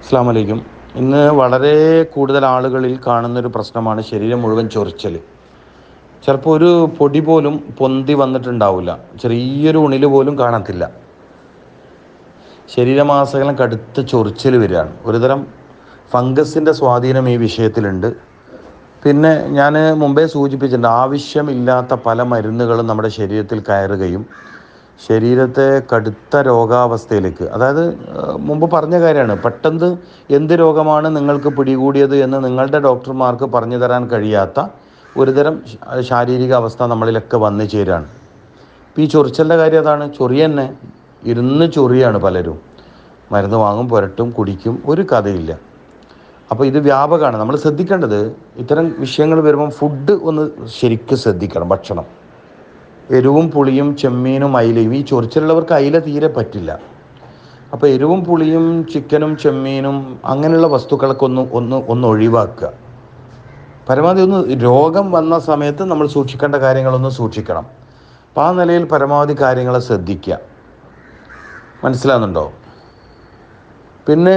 അസ്സാം വലൈക്കും ഇന്ന് വളരെ കൂടുതൽ ആളുകളിൽ കാണുന്നൊരു പ്രശ്നമാണ് ശരീരം മുഴുവൻ ചൊറിച്ചൽ ചിലപ്പോൾ ഒരു പൊടി പോലും പൊന്തി വന്നിട്ടുണ്ടാവില്ല. ചെറിയൊരു ഉണിൽ പോലും കാണത്തില്ല. ശരീരമാസകലം കടുത്ത ചൊറിച്ചൽ വരികയാണ്. ഒരുതരം ഫംഗസിന്റെ സ്വാധീനം ഈ വിഷയത്തിലുണ്ട്. പിന്നെ ഞാൻ മുമ്പേ സൂചിപ്പിച്ചിട്ടുണ്ട് ആവശ്യമില്ലാത്ത പല മരുന്നുകളും നമ്മുടെ ശരീരത്തിൽ കയറുകയും ശരീരത്തെ കടുത്ത രോഗാവസ്ഥയിലേക്ക് അതായത് മുമ്പ് പറഞ്ഞ കാര്യമാണ് പെട്ടെന്ന് എന്ത് രോഗമാണ് നിങ്ങൾക്ക് പിടികൂടിയത് എന്ന് നിങ്ങളുടെ ഡോക്ടർമാർക്ക് പറഞ്ഞു തരാൻ കഴിയാത്ത ഒരുതരം ശാരീരിക അവസ്ഥ നമ്മളിലൊക്കെ വന്നു ചേരാണ്. ഇപ്പോൾ ഈ ചൊറിച്ചലിന്റെ കാര്യം അതാണ് ചൊറി തന്നെ ഇരുന്ന് ചൊറിയാണ് പലരും. മരുന്ന് വാങ്ങും പുരട്ടും കുടിക്കും ഒരു കഥയില്ല. അപ്പോൾ ഇത് വ്യാപകമാണ്. നമ്മൾ ശ്രദ്ധിക്കേണ്ടത് ഇത്തരം വിഷയങ്ങൾ വരുമ്പം ഫുഡ് ഒന്ന് ശരിക്കും ശ്രദ്ധിക്കണം ഭക്ഷണം. എരിവും പുളിയും ചെമ്മീനും അയിലയും. ഈ ചൊറിച്ചിലുള്ളവർക്ക് അയില തീരെ പറ്റില്ല. അപ്പോൾ എരിവും പുളിയും ചിക്കനും ചെമ്മീനും അങ്ങനെയുള്ള വസ്തുക്കളൊക്കെ ഒന്ന് ഒന്ന് ഒന്ന് ഒഴിവാക്കുക. പരമാവധി ഒന്ന് രോഗം വന്ന സമയത്ത് നമ്മൾ സൂക്ഷിക്കേണ്ട കാര്യങ്ങളൊന്ന് സൂക്ഷിക്കണം. അപ്പോൾ ആ നിലയിൽ പരമാവധി കാര്യങ്ങളെ ശ്രദ്ധിക്കുക. മനസ്സിലാകുന്നുണ്ടോ പിന്നെ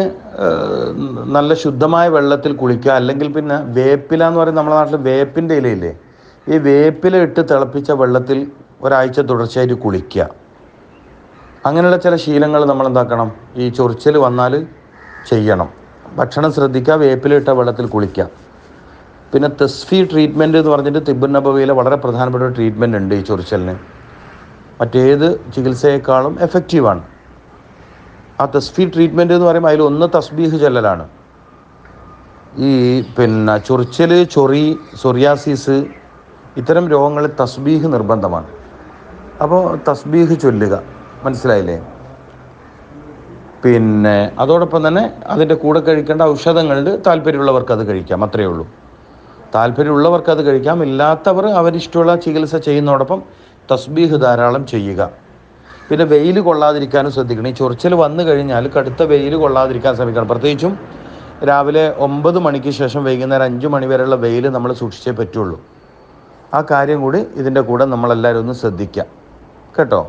നല്ല ശുദ്ധമായ വെള്ളത്തിൽ കുളിക്കുക. അല്ലെങ്കിൽ പിന്നെ വേപ്പില എന്ന് പറയുന്നത് നമ്മുടെ നാട്ടിൽ വേപ്പിന്റെ ഇലയില്ലേ? ഈ വേപ്പില ഇട്ട് തിളപ്പിച്ച വെള്ളത്തിൽ ഒരാഴ്ച തുടർച്ചയായിട്ട് കുളിക്കുക. അങ്ങനെയുള്ള ചില ശീലങ്ങൾ നമ്മൾ എന്താക്കണം ഈ ചൊറിച്ചൽ വന്നാൽ ചെയ്യണം. ഭക്ഷണം ശ്രദ്ധിക്കുക വേപ്പിലിട്ട വെള്ളത്തിൽ കുളിക്കുക. പിന്നെ തെസ്ഫി ട്രീറ്റ്മെന്റ് എന്ന് പറഞ്ഞിട്ട് തിബുൻ നബവിയിലെ വളരെ പ്രധാനപ്പെട്ട ഒരു ട്രീറ്റ്മെന്റ് ഉണ്ട് ഈ ചൊറിച്ചലിന്. മറ്റേത് ചികിത്സയെക്കാളും എഫക്റ്റീവാണ് ആ തസ്ഫി ട്രീറ്റ്മെന്റ് എന്ന് പറയുമ്പോൾ അതിൽ ഒന്ന് തസ്ബീഹ് ചെല്ലലാണ്. ഈ പിന്നെ ചൊറിച്ചൽ ചൊറി സൊറിയാസിസ് ഇത്തരം രോഗങ്ങളിൽ തസ്ബീഹ് നിർബന്ധമാണ്. അപ്പോൾ തസ്ബീഹ് ചൊല്ലുക. മനസ്സിലായില്ലേ? പിന്നെ അതോടൊപ്പം തന്നെ അതിന്റെ കൂടെ കഴിക്കേണ്ട ഔഷധങ്ങളുണ്ട് താല്പര്യമുള്ളവർക്ക് അത് കഴിക്കാം. അത്രയേ ഉള്ളൂ. താല്പര്യമുള്ളവർക്ക് അത് കഴിക്കാം. ഇല്ലാത്തവർ അവരിഷ്ടമുള്ള ചികിത്സ ചെയ്യുന്നതോടൊപ്പം തസ്ബീഹ് ധാരാളം ചെയ്യുക. പിന്നെ വെയിൽ കൊള്ളാതിരിക്കാനും ശ്രദ്ധിക്കണം. ഈ ചൊറിച്ചൽ വന്നു കഴിഞ്ഞാൽ കടുത്ത വെയിൽ കൊള്ളാതിരിക്കാൻ ശ്രമിക്കണം. പ്രത്യേകിച്ചും രാവിലെ ഒമ്പത് മണിക്ക് ശേഷം വൈകുന്നേരം അഞ്ച് മണി വരെയുള്ള വെയിൽ നമ്മൾ സൂക്ഷിച്ചേ പറ്റുള്ളൂ. ആ കാര്യം കൂടി ഇതിന്റെ കൂടെ നമ്മളെല്ലാവരും ഒന്ന് ശ്രദ്ധിക്കാം. കേട്ടോ?